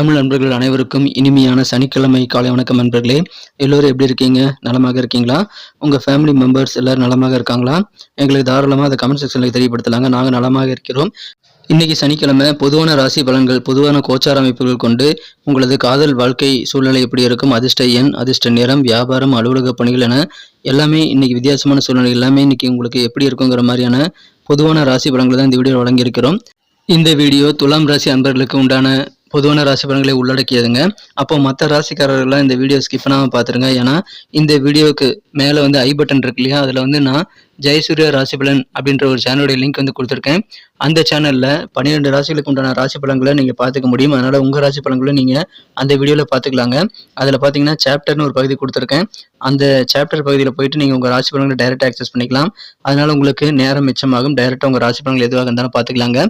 தமிழ் நண்பர்கள் அனைவருக்கும் இனிமையான சனிக்கிழமை காலை வணக்கம் நண்பர்களே. எல்லோரும் எப்படி இருக்கீங்க? நலமாக இருக்கீங்களா? உங்கள் ஃபேமிலி மெம்பர்ஸ் எல்லோரும் நலமாக இருக்காங்களா? எங்களுக்கு தாராளமாக அதை கமெண்ட் செக்ஷனில் தெரியப்படுத்தலாங்க. நாங்கள் நலமாக இருக்கிறோம். இன்னைக்கு சனிக்கிழமை பொதுவான ராசி பலன்கள் பொதுவான கோச்சார அமைப்புகள் கொண்டு உங்களது காதல் வாழ்க்கை சூழ்நிலை எப்படி இருக்கும்? அதிர்ஷ்ட எண் அதிர்ஷ்ட நேரம் வியாபாரம் அலுவலக பணிகள் என எல்லாமே இன்னைக்கு வித்தியாசமான சூழ்நிலை எல்லாமே இன்னைக்கு உங்களுக்கு எப்படி இருக்குங்கிற மாதிரியான பொதுவான ராசி பலன்களை தான் இந்த வீடியோ வழங்கியிருக்கிறோம். இந்த வீடியோ துலாம் ராசி அன்பர்களுக்கு உண்டான பொதுவான ராசி பலன்களை உள்ளடக்கியதுங்க. அப்போ மற்ற ராசிக்காரர்கள்லாம் இந்த வீடியோ ஸ்கிப் பண்ணாமல் பார்த்துருங்க ஏன்னா இந்த வீடியோவுக்கு மேலே வந்து ஐ பட்டன் இருக்கு இல்லையா? அதில் வந்து நான் ஜெயசூர்யா ராசி பலன் அப்படின்ற ஒரு சேனலுடைய லிங்க் வந்து கொடுத்துருக்கேன். அந்த சேனலில் பன்னிரெண்டு ராசிகளுக்கு உண்டான ராசி பலன்களை நீங்கள் பார்த்துக்க முடியும். அதனால் உங்கள் ராசி பலன்களை நீங்கள் அந்த வீடியோவில் பார்த்துக்கலாங்க. அதில் பார்த்தீங்கன்னா சாப்டர்னு ஒரு பகுதி கொடுத்துருக்கேன். அந்த சாப்டர் பகுதியில் போயிட்டு நீங்கள் உங்கள் ராசி பலன்களை டைரெக்டாக ஆக்சஸ் பண்ணிக்கலாம். அதனால் உங்களுக்கு நேரம் மிச்சமாகும். டைரெக்டாக உங்கள் ராசி பலன்கள் எதுவாக இருந்தாலும் பார்த்துக்கலாங்க.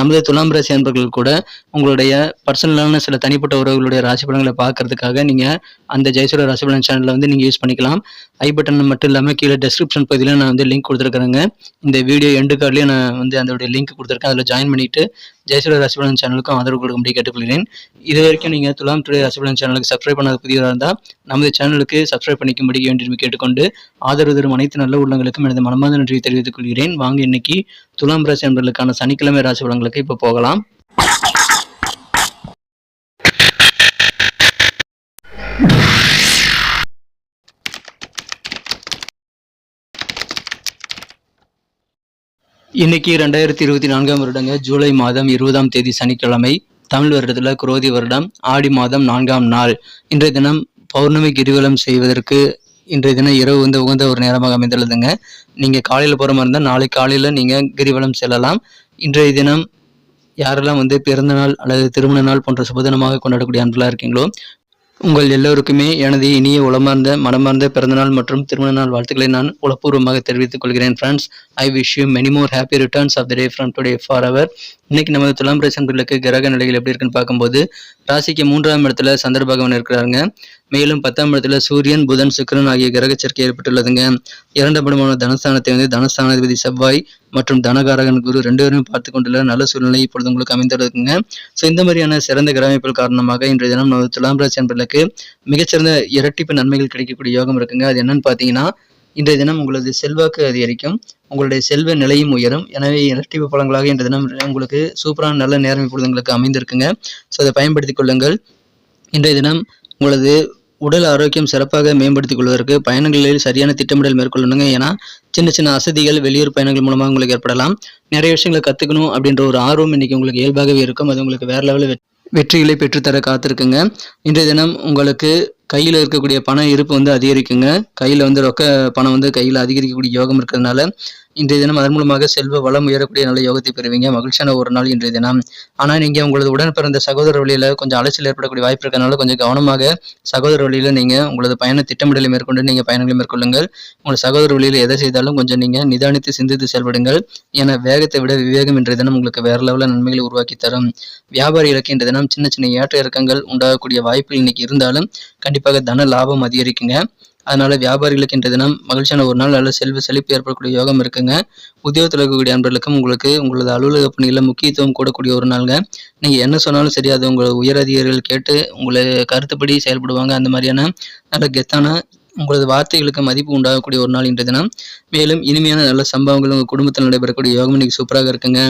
நமது துலாம் ராசி அன்பர்கள் கூட உங்களுடைய பர்சனலான சில தனிப்பட்ட உறவுகளுடைய ராசி பலன்களை பார்க்கறதுக்காக நீங்கள் அந்த ஜெயசூர ராசி பலன் சேனலில் வந்து நீங்கள் யூஸ் பண்ணிக்கலாம். ஐ பட்டன் மட்டும் இல்லாமல் கீழே டெஸ்கிரிப்ஷன் பகுதியில் நான் வந்து லிங்க் கொடுத்துருக்குறேங்க. இந்த வீடியோ எண்டு கார்ட்லேயே நான் வந்து அதோடைய லிங்க் கொடுத்துருக்கேன். அதில் ஜாயின் பண்ணிவிட்டு ஜெயசூர ராசிபலன் சேனலுக்கும் ஆதரவு கொடுக்கும்படி கேட்டுக்கொள்கிறேன். இது வரைக்கும் நீங்கள் துலாம் டுடே ராசிபலன் சேனலுக்கு சப்ஸ்கிரைப் பண்ணாத புதியதாக இருந்தால் நமது சேனலுக்கு சப்ஸ்கிரைப் பண்ணிக்கும்படி வேண்டும் கேட்டுக்கொண்டு ஆதரவு தரும் அனைத்து நல்ல உள்ளங்களுக்கும் எனது மனமார்ந்த நன்றியை தெரிவித்துக் கொள்கிறேன் வாங்க இன்னைக்கு துலாம் ராசி என்பதற்கான சனிக்கிழமை ராசி பலன்களுக்கு இப்போ போகலாம். இன்னைக்கு ரெண்டாயிரத்தி இருபத்தி நான்காம் வருடங்க ஜூலை மாதம் இருபதாம் தேதி சனிக்கிழமை தமிழ் வருடத்தில் குரோதி வருடம் ஆடி மாதம் நான்காம் நாள். இன்றைய தினம் பௌர்ணமி கிரிவலம் செய்வதற்கு இன்றைய தினம் இரவு வந்து உகந்த ஒரு நேரமாக அமைந்துள்ளதுங்க. நீங்கள் காலையில் போகிற மாதிரி இருந்தால் நாளை காலையில் நீங்கள் கிரிவலம் செல்லலாம். இன்றைய தினம் யாரெல்லாம் வந்து பிறந்த நாள் அல்லது திருமண நாள் போன்ற சுபதினமாக கொண்டாடக்கூடிய அன்பெல்லாம் இருக்கீங்களோ உங்கள் எல்லோருக்குமே எனது இனிய உளமார்ந்த மனமார்ந்த பிறந்தநாள் மற்றும் திருமண நாள் வாழ்த்துக்களை நான் உளப்பூர்வமாக தெரிவித்துக் கொள்கிறேன் friends I wish you many more happy returns of the day from today for அவர் இன்னைக்கு நமது துலாம் ரசன்களுக்கு கிரக நிலைகள் எப்படி இருக்குன்னு பார்க்கும்போது ராசிக்கு மூன்றாம் இடத்துல சந்திர பகவான் இருக்கிறாங்க மேலும் பத்தாம் இடத்துல சூரியன் புதன் சுக்கிரன் ஆகிய கிரக சேர்க்கை ஏற்பட்டுள்ளதுங்க. இரண்டாம் இடமான தனஸ்தானத்தை வந்து தனஸ்தானாதிபதி செவ்வாய் மற்றும் தனகாரகன் குரு ரெண்டு பேரும் பார்த்து கொண்டுள்ள நல்ல சூழ்நிலை இப்பொழுது உங்களுக்கு அமைந்துள்ளதுங்க ஸோ இந்த மாதிரியான சிறந்த கிரகமைப்புகள் காரணமாக இன்றைய தினம் நமது துலாம் ராசி உங்களுக்கு மிகச்சிறந்த இரட்டிப்பு நன்மைகள் கிடைக்கக்கூடிய யோகம் இருக்குங்க. அது என்னன்னு பார்த்தீங்கன்னா இன்றைய தினம் உங்களது செல்வாக்கு அதிகரிக்கும். உங்களுடைய செல்வ நிலையும் உயரும். எனவே இரட்டிப்பு பழங்களாக இன்றைய தினம் உங்களுக்கு சூப்பரான நல்ல நேரம் இப்பொழுது உங்களுக்கு அமைந்திருக்குங்க. ஸோ அதை பயன்படுத்திக் கொள்ளுங்கள். இன்றைய தினம் உங்களது உடல் ஆரோக்கியம் சிறப்பாக மேம்படுத்திக் கொள்வதற்கு பயணங்களில் சரியான திட்டமிடல் மேற்கொள்ளணுங்க. ஏன்னா சின்ன சின்ன அசதிகள் வெளியூர் பயணங்கள் மூலமாக உங்களுக்கு ஏற்படலாம். நிறைய விஷயங்களை கற்றுக்கணும் அப்படின்ற ஒரு ஆர்வம் இன்னைக்கு உங்களுக்கு இயல்பாகவே இருக்கும். அது உங்களுக்கு வேற லெவலில் வெற்றிகளை பெற்றுத்தர காத்திருக்குங்க. இன்றைய தினம் உங்களுக்கு கையில் இருக்கக்கூடிய பண இருப்பு வந்து அதிகரிக்குங்க. கையில் வந்து ரொக்க பணம் வந்து கையில் அதிகரிக்கக்கூடிய யோகம் இருக்கிறதுனால இன்றைய தினம் அதன் மூலமாக செல்வ வளம் உயரக்கூடிய நல்ல யோகத்தை பெறுவீங்க. மகிழ்ச்சியான ஒரு நாள் இன்றைய தினம். ஆனால் நீங்கள் உங்களது உடன் பிறந்த சகோதர வழியில் கொஞ்சம் அலைச்சல் ஏற்படக்கூடிய வாய்ப்பு இருக்கிறதுனால கொஞ்சம் கவனமாக சகோதர வழியில் நீங்கள் உங்களது பயண திட்டமிடலை மேற்கொண்டு நீங்கள் பயணங்களை மேற்கொள்ளுங்கள். உங்கள் சகோதர வழியில் எதை செய்தாலும் கொஞ்சம் நீங்கள் நிதானித்து சிந்தித்து செயல்படுங்கள். என வேகத்தை விட விவேகம் இன்றைய தினம் உங்களுக்கு வேற லெவலில் நன்மைகளை உருவாக்கி தரும். வியாபாரிகளுக்கு இன்றைய தினம் சின்ன சின்ன ஏற்ற இறக்கங்கள் உண்டாகக்கூடிய வாய்ப்புகள் இன்னைக்கு இருந்தாலும் கண்டிப்பாக தன லாபம் அதிகரிக்குங்க. அதனால வியாபாரிகளுக்கு இன்றைய தினம் மகிழ்ச்சியான ஒரு நாள் நல்ல செல்வ செழிப்பு ஏற்படக்கூடிய யோகம் இருக்குங்க. உத்தியோகத்தில் இருக்கக்கூடிய அன்பர்களுக்கும் உங்களுக்கு உங்களது அலுவலக பணியில் முக்கியத்துவம் கூடக்கூடிய ஒரு நாளுங்க. நீங்கள் என்ன சொன்னாலும் சரி அது உங்கள் உயர் அதிகாரிகள் கேட்டு உங்களை கருத்துப்படி செயல்படுவாங்க. அந்த மாதிரியான நல்ல கெத்தான உங்களது வார்த்தைகளுக்கு மதிப்பு உண்டாகக்கூடிய ஒரு நாள் இன்றைய தினம். மேலும் இனிமையான நல்ல சம்பவங்கள் உங்கள் குடும்பத்தில் நடைபெறக்கூடிய யோகம் இன்னைக்கு சூப்பராக இருக்குங்க.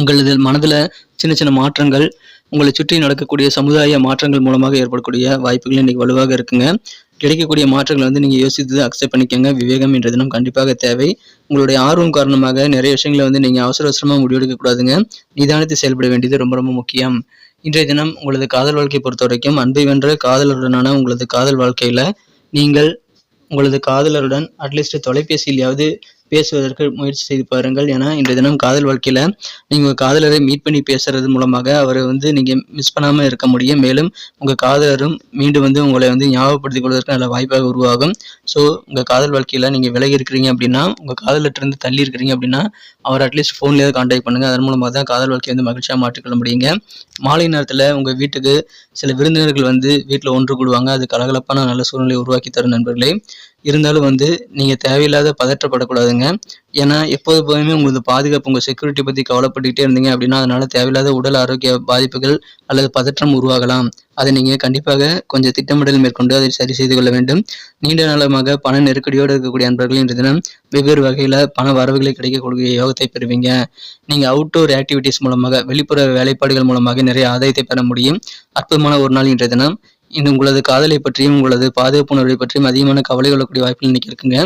உங்களது மனதில் சின்ன சின்ன மாற்றங்கள் உங்களை சுற்றி நடக்கக்கூடிய சமுதாய மாற்றங்கள் மூலமாக ஏற்படக்கூடிய வாய்ப்புகள் இன்றைக்கி வலுவாக இருக்குங்க. கிடைக்கக்கூடிய மாற்றங்களை வந்து நீங்கள் யோசித்து அக்செப்ட் பண்ணிக்கோங்க. விவேகம் என்ற தினம் கண்டிப்பாக தேவை. உங்களுடைய ஆர்வம் காரணமாக நிறைய விஷயங்களை வந்து நீங்கள் அவசர அவசரமாக முடிவெடுக்கக்கூடாதுங்க நிதானத்தை செயல்பட வேண்டியது ரொம்ப ரொம்ப முக்கியம். இன்றைய தினம் உங்களது காதல் வாழ்க்கையை பொறுத்த வரைக்கும் அன்பை வென்ற காதலருடனான உங்களது காதல் வாழ்க்கையில் நீங்கள் உங்களது காதலருடன் அட்லீஸ்ட் தொலைபேசியிலாவது பேசுவதற்கு முயற்சி செய்து பாருங்கள். ஏன்னா இன்றைய தினம் காதல் வாழ்க்கையில் நீங்கள் உங்கள் காதலரை மீட் பண்ணி பேசுறது மூலமாக அவரை வந்து நீங்கள் மிஸ் பண்ணாமல் இருக்க முடியும். மேலும் உங்கள் காதலரும் மீண்டும் வந்து உங்களை வந்து ஞாபகப்படுத்திக் கொள்வதற்கு நல்ல வாய்ப்பாக உருவாகும். ஸோ உங்கள் காதல் வாழ்க்கையில் நீங்கள் விலகி இருக்கிறீங்க அப்படின்னா உங்கள் இருந்து தள்ளி இருக்கிறீங்க அப்படின்னா அவர் அட்லீஸ்ட் ஃபோன்லேயே கான்டாக்ட் பண்ணுங்கள் அதன் மூலமாக தான் காதல் வாழ்க்கையை வந்து மகிழ்ச்சியாக மாற்றிக்கொள்ள முடியுங்க. மாலை நேரத்தில் உங்கள் வீட்டுக்கு சில விருந்தினர்கள் வந்து வீட்டில் ஒன்று கூடுவாங்க. அது கலகலப்பான நல்ல சூழ்நிலை உருவாக்கி தரும் நண்பர்களே. இருந்தாலும் வந்து நீங்கள் தேவையில்லாத பதற்றப்படக்கூடாதுங்க. ஏன்னா எப்போதுமே உங்களுக்கு பாதுகாப்பு உங்கள் செக்யூரிட்டி பற்றி கவலைப்பட்டுக்கிட்டே இருந்தீங்க அப்படின்னா அதனால் தேவையில்லாத உடல் ஆரோக்கிய பாதிப்புகள் அல்லது பதற்றம் உருவாகலாம். அதை நீங்கள் கண்டிப்பாக கொஞ்சம் திட்டமிடல் மேற்கொண்டு அதை சரி செய்து கொள்ள வேண்டும். நீண்ட நாளமாக பண நெருக்கடியோடு இருக்கக்கூடிய அன்பர்கள் இன்று தினம் வெவ்வேறு வகையில் பண வரவுகளை கிடைக்கக்கூடிய யோகத்தை பெறுவீங்க. நீங்கள் அவுட்டோர் ஆக்டிவிட்டீஸ் மூலமாக வெளிப்புற வேலைப்பாடுகள் மூலமாக நிறைய ஆதாயத்தை பெற முடியும். அற்புதமான ஒரு நாள் இன்றைய தினம். இந்த உங்களது காதலை பற்றியும் உங்களது பாதுகாப்பு உணர்வை பற்றியும் அதிகமான கவலை கொள்ளக்கூடிய வாய்ப்புகள் இன்றைக்கி இருக்குங்க.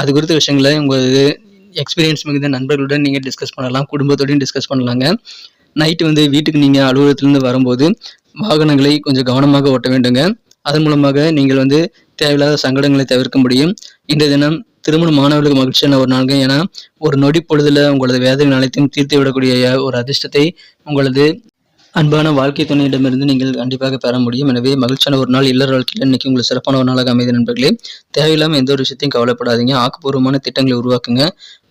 அது குறித்த விஷயங்களை உங்களது எக்ஸ்பீரியன்ஸ் மிகுந்த நண்பர்களுடன் நீங்கள் டிஸ்கஸ் பண்ணலாம் குடும்பத்தோடையும் டிஸ்கஸ் பண்ணலாங்க. நைட்டு வந்து வீட்டுக்கு நீங்கள் அலுவலகத்திலேருந்து வரும்போது வாகனங்களை கொஞ்சம் கவனமாக ஓட்ட வேண்டுங்க. அதன் மூலமாக நீங்கள் வந்து தேவையில்லாத சங்கடங்களை தவிர்க்க முடியும். இன்றைய தினம் திருமண மாணவர்களுக்கு மகிழ்ச்சியான ஒரு நாள்ங்க. ஏன்னா ஒரு நொடி பொழுதுல உங்களது வேதனை அனைத்தையும் தீர்த்து விடக்கூடிய ஒரு அதிர்ஷ்டத்தை உங்களது அன்பான வாழ்க்கை துணையிடமிருந்து நீங்கள் கண்டிப்பாக பெற முடியும். எனவே மகிழ்ச்சியான ஒரு நாள் இல்லற வாழ்க்கையில் இன்னைக்கு உங்களுக்கு சிறப்பான ஒரு நாளாக அமைதி நண்பர்களே. தேவையில்லாமல் எந்த ஒரு விஷயத்தையும் கவலைப்படாதீங்க. ஆக்கப்பூர்வமான திட்டங்களை உருவாக்குங்க.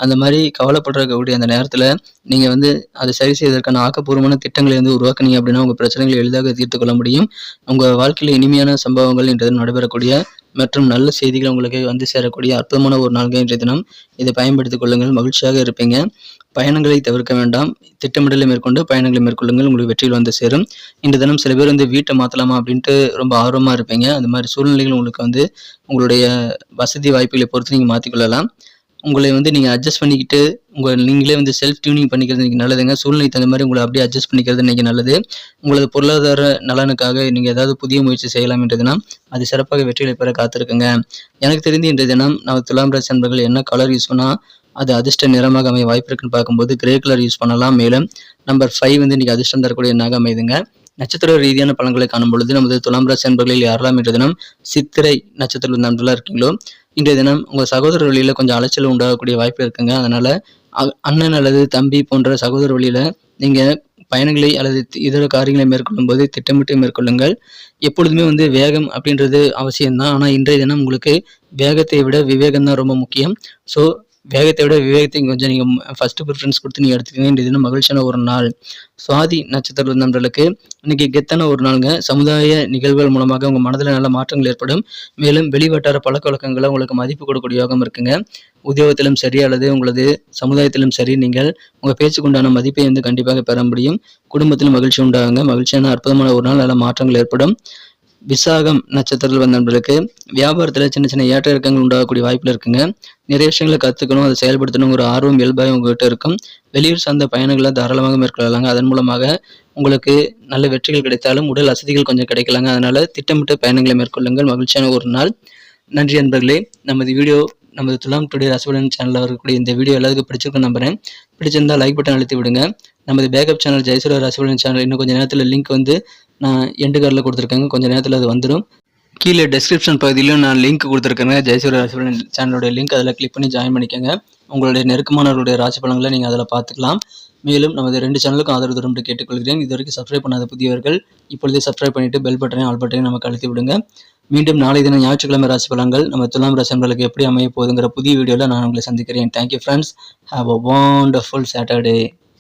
அந்த மாதிரி கவலைப்படுறக்கூடிய அந்த நேரத்தில் நீங்கள் வந்து அதை சரி செய்வதற்கான ஆக்கப்பூர்வமான திட்டங்களை வந்து உருவாக்குனீங்க அப்படின்னா உங்கள் பிரச்சனைகளை எளிதாக தீர்த்து கொள்ள முடியும். உங்கள் வாழ்க்கையில் இனிமையான சம்பவங்கள் என்றது நடைபெறக்கூடிய மற்றும் நல்ல செய்திகள் உங்களுக்கு வந்து சேரக்கூடிய அற்புதமான ஒரு நாள்கள் இன்றைய தினம். இதை பயன்படுத்திக் கொள்ளுங்கள் மகிழ்ச்சியாக இருப்பீங்க. பயணங்களை தவிர்க்க வேண்டாம். திட்டமிடலை மேற்கொண்டு பயணங்களை மேற்கொள்ளுங்கள். உங்களுக்கு வெற்றியில் வந்து சேரும். இந்த தினம் சில பேர் வந்து வீட்டை மாற்றலாமா அப்படின்ட்டு ரொம்ப ஆர்வமாக இருப்பீங்க. அந்த மாதிரி சூழ்நிலைகள் உங்களுக்கு வந்து உங்களுடைய வசதி வாய்ப்புகளை பொறுத்து நீங்கள் மாற்றிக்கொள்ளலாம் உங்களை வந்து நீங்கள் அட்ஜஸ்ட் பண்ணிக்கிட்டு உங்கள் நீங்களே வந்து செல்ஃப் டியூனிங் பண்ணிக்கிறது இன்றைக்கி நல்லதுங்க. சூழ்நிலை தகுந்த மாதிரி உங்களை அப்படியே அட்ஜஸ்ட் பண்ணிக்கிறது இன்றைக்கி நல்லது. உங்களது பொருளாதார நலனுக்காக நீங்கள் ஏதாவது புதிய முயற்சி செய்யலாம் என்ற தினம் அது சிறப்பாக வெற்றிகளை பெற காத்திருக்குங்க. எனக்கு தெரிந்து இன்றைய தினம் நான் துலாம் ராசி நண்பர்கள் என்ன கலர் யூஸ் பண்ணால் அது அதிர்ஷ்ட நிறமாக அமைய வாய்ப்பு இருக்குன்னு பார்க்கும்போது கிரே கலர் யூஸ் பண்ணலாம். மேலும் நம்பர் ஃபைவ் வந்து இன்றைக்கி அதிர்ஷ்டம் தரக்கூடிய எண்ணாக அமைதுங்க. நட்சத்திர ரீதியான பலன்களை காணும் பொழுது நமது துலாம் ராசி அன்பர்களில் யாரெல்லாம் இன்றைய தினம் சித்திரை நட்சத்திர நண்பர்களாக இருக்கீங்களோ இன்றைய தினம் உங்கள் சகோதர வழியில் கொஞ்சம் அலைச்சல் உண்டாகக்கூடிய வாய்ப்பு இருக்குங்க. அதனால் அண்ணன் அல்லது தம்பி போன்ற சகோதர வழியில் நீங்கள் பயணங்களை அல்லது இதர காரியங்களை மேற்கொள்ளும் போது திட்டமிட்டு மேற்கொள்ளுங்கள். எப்பொழுதுமே வந்து வேகம் அப்படின்றது அவசியம்தான். ஆனால் இன்றைய தினம் உங்களுக்கு வேகத்தை விட விவேகம் தான் ரொம்ப முக்கியம். ஸோ வேகத்தை விட விவேகத்தையும் கொஞ்சம் நீங்கள் ஃபஸ்ட்டு ப்ரிஃபரன்ஸ் கொடுத்து நீங்கள் எடுத்துக்கங்க. மகிழ்ச்சியான ஒரு நாள். சுவாதி நட்சத்திர நண்பர்களுக்கு இன்னைக்கு கெத்தான ஒரு நாளுங்க. சமுதாய நிகழ்வுகள் மூலமாக உங்கள் மனதில் நல்ல மாற்றங்கள் ஏற்படும். மேலும் வெளிவட்டார பழக்க வழக்கங்களை உங்களுக்கு மதிப்பு கொடுக்கக்கூடிய யோகம் இருக்குங்க. உத்தியோகத்திலும் சரி அல்லது உங்களது சமுதாயத்திலும் சரி நீங்கள் உங்கள் பேச்சுக்குண்டான மதிப்பை வந்து கண்டிப்பாக பெற முடியும். குடும்பத்திலும் மகிழ்ச்சி உண்டாகுங்க. மகிழ்ச்சியான அற்புதமான ஒரு நாள். நல்ல மாற்றங்கள் ஏற்படும். விசாகம் நட்சத்திரத்தில் வந்த நண்பர்களுக்கு வியாபாரத்தில் சின்ன சின்ன ஏற்ற இறக்கங்கள் உண்டாகக்கூடிய வாய்ப்பில் இருக்குங்க. நிறைய விஷயங்களை கற்றுக்கணும் அதை செயல்படுத்தணும் ஒரு ஆர்வம் இயல்பாக உங்ககிட்ட இருக்கும். வெளியூர் சார்ந்த பயணங்களை தாராளமாக மேற்கொள்ளலாங்க. அதன் மூலமாக உங்களுக்கு நல்ல வெற்றிகள் கிடைத்தாலும் உடல் வசதிகள் கொஞ்சம் கிடைக்கலாங்க. அதனால் திட்டமிட்ட பயணங்களை மேற்கொள்ளுங்கள். மகிழ்ச்சியான ஒரு நாள். நன்றி நண்பர்களே. நமது வீடியோ நமது துலாம் டுடே ரசபலன் சேனலில் வரக்கூடிய இந்த வீடியோ எல்லாத்துக்கும் பிடிச்சிருக்கும் நம்புகிறேன் பிடிச்சிருந்தால் லைக் பட்டன் அழுத்தி விடுங்க. நமது பேக்கப் சேனல் ஜெயசுர ரசபலன் சேனல் இன்னும் கொஞ்சம் நேரத்தில் லிங்க் வந்து நான் எண்டு கார்டில் கொடுத்துருக்கேங்க. கொஞ்சம் நேரத்தில் அது வந்துடும் கீழே டெஸ்கிரிப்ஷன் பகுதியிலும் நான் லிங்க் கொடுத்துருக்கேங்க. ஜெயசூரிய ராசிபலன் சேனலோட லிங்க் அதில் கிளிக் பண்ணி ஜாயின் பண்ணிக்கோங்க. உங்களுடைய நெருக்கமானவர்களுடைய ராசி பலன்களை நீங்கள் அதில் பார்த்துக்கலாம். மேலும் நமது ரெண்டு சேனலுக்கும் ஆதரவு தரும் என்று கேட்டுக்கொள்கிறேன். இது வரைக்கும் சப்ஸ்கிரைப் பண்ணாத புதியவர்கள் இப்பொழுதே சப்ஸ்கிரைப் பண்ணிவிட்டு பெல் பட்டனையும் ஆல் பட்டனையும் நமக்கு அழுத்தி விடுங்க. மீண்டும் நாளை தினம் ஞாயிற்றுக்கிழமை ராசி பலன்கள் நம்ம துலாம் ராசிகளுக்கு எப்படி அமைய போகுதுங்கிற புதிய வீடியோவில் நான் உங்களை சந்திக்கிறேன். Thank you friends have a wonderful Saturday